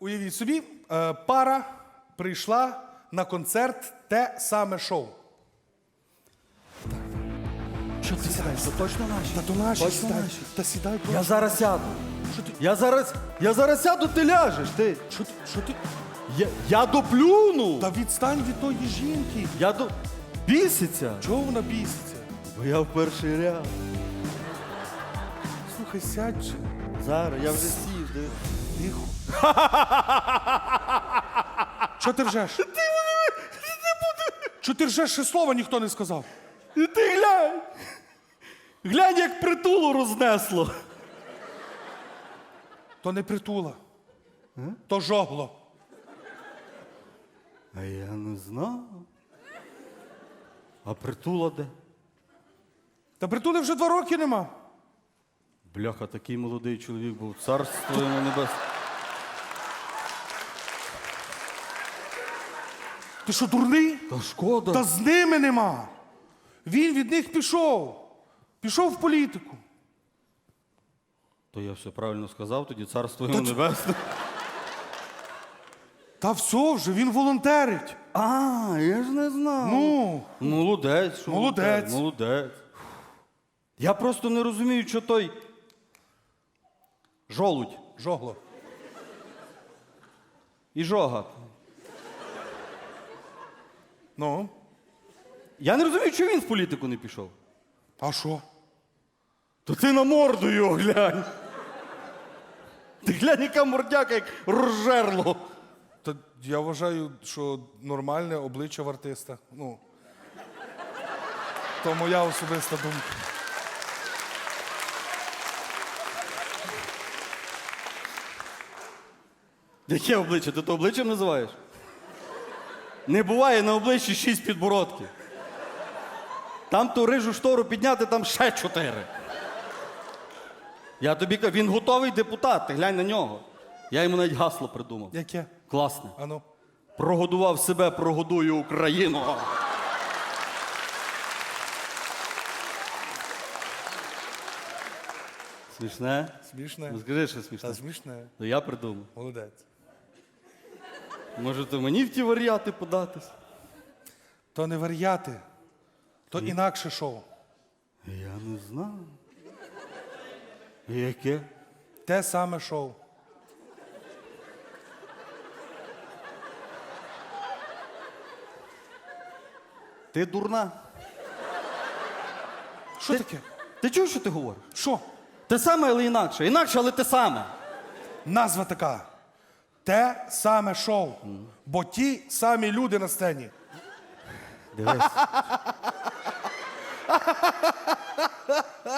Уявіть собі, е, пара прийшла на концерт те саме шоу. Що ти сідаєш? Це точно наші? Та то наші Точно сідай. наші? Та сідай, Я зараз сяду. Що ти? Я зараз. Я зараз сяду, ти ляжеш. Ти. Що ти? Що ти? Я, я доплюну. Та відстань від тої жінки. Я до. Біситься. Чого вона біситься? Бо я в перший ряд. Слухай, сядь же. Зараз, я вже сів. Тихо. Що ти ржеш? Що ти ржеш, ще слова ніхто не сказав. І ти глянь. Глянь, як притулу рознесло. То не притула, то жогло. А я не знав. А притула де? Та притули вже два роки нема. Бляха, такий молодий чоловік був. Царство йому небесне. Ти що, дурний? Та шкода. Та з ними нема. Він від них пішов. Пішов в політику. То я все правильно сказав, тоді царство йому небесне. Та все вже, він волонтерить. А, я ж не знав. Ну, Молодець, що Молодець. Молодець. Я просто не розумію, що той жолудь жогло. і жога. Ну, Я не розумію, чого він в політику не пішов. а що? То ти на морду його глянь. Ти глянь, яка мордяка, як рожерло. Та я вважаю, що нормальне обличчя в артиста. Ну. То моя особиста думка. Яке обличчя? Ти то обличчям називаєш? Не буває на обличчі шість підбородків. Там ту рижу штору підняти, там ще чотири. Я тобі кажу, він готовий депутат, ти глянь на нього. Я йому навіть гасло придумав. Яке? Класне. Ану. Прогодував себе, прогодую Україну. Смішне? Смішне. Ну скажи, що смішне. Та смішне. Ну я придумав. Молодець. Може, то мені в ті варіати податись? То не вар'яти, то інакше шоу. Я не знаю. Яке? Те саме шоу. Ти дурна. Що таке? Ти чуєш, що ти говориш? Що? Те саме, але інакше. Інакше, але те саме. Назва така. Те саме шоу. Бо ті самі люди на сцені. Дивись.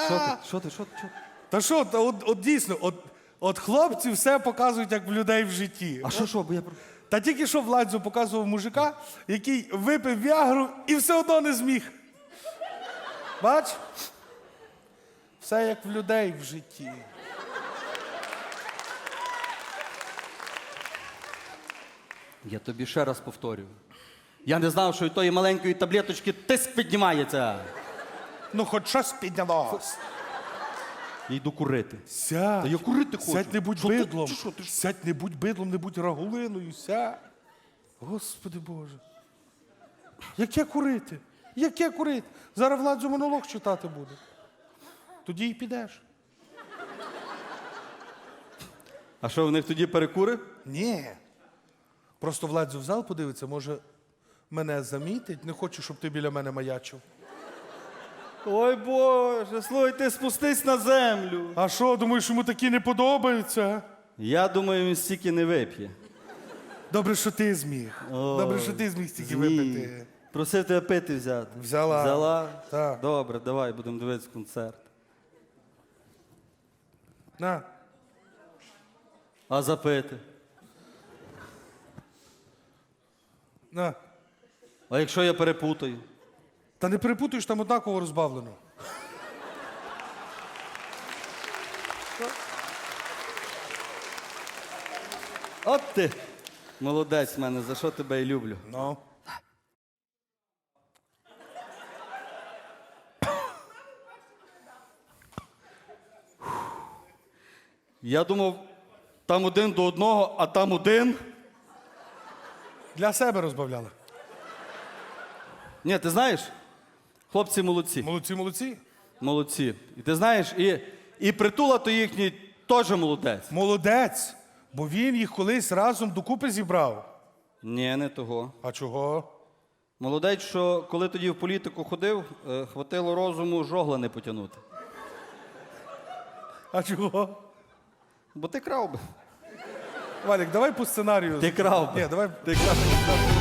Що ти? Що ти? Що ти? Що ти? Та що, та от, от дійсно, от, от хлопці все показують, як в людей в житті. А що, що? Бо я про- Та тільки що Владзо показував мужика, який випив віагру і все одно не зміг. Бач? Все як в людей в житті. Я тобі ще раз повторюю. Я не знав, що від тої маленької таблеточки тиск піднімається. Ну, хоч щось піднялось. Я йду курити. Сядь. Та я курити хочу. Сядь, не будь Що ти- бидлом. що, ти ж- Сядь, не будь бидлом, не будь рагулиною, сядь. Господи Боже. Яке курити? Яке курити? Зараз Владзо монолог читати буде. Тоді й підеш. А що, в них тоді перекури? Ні. Просто Владзо в зал подивиться, може, мене замітить. Не хочу, щоб ти біля мене маячив. Ой Боже, слухай, ти спустись на землю. А що, думаєш, йому такі не подобаються? Я думаю, він стільки не вип'є. Добре, що ти зміг. О, Добре, що ти зміг стільки зміг. випити. Просив тебе пити взяти. Взяла. Взяла? Так. Добре, давай, будемо дивитися концерт. На. А запити? На. А якщо я перепутаю? Та не перепутуєш там однаково розбавлено. От ти! Молодець в мене, за що тебе і люблю. Ну. Я думав, Там один до одного, а там один. Для себе розбавляли. Ні, ти знаєш? Хлопці молодці. Молодці, молодці. Молодці. І ти знаєш, і, і притула то їхній теж молодець. Молодець. Бо він їх колись разом докупи зібрав. Ні, не того. А чого? Молодець, що коли тоді в політику ходив, е, хватило розуму жогла не потягнути. А чого? Бо ти крав би. Валік, давай по сценарію. Ти крав би. Ні, давай. Ти крав.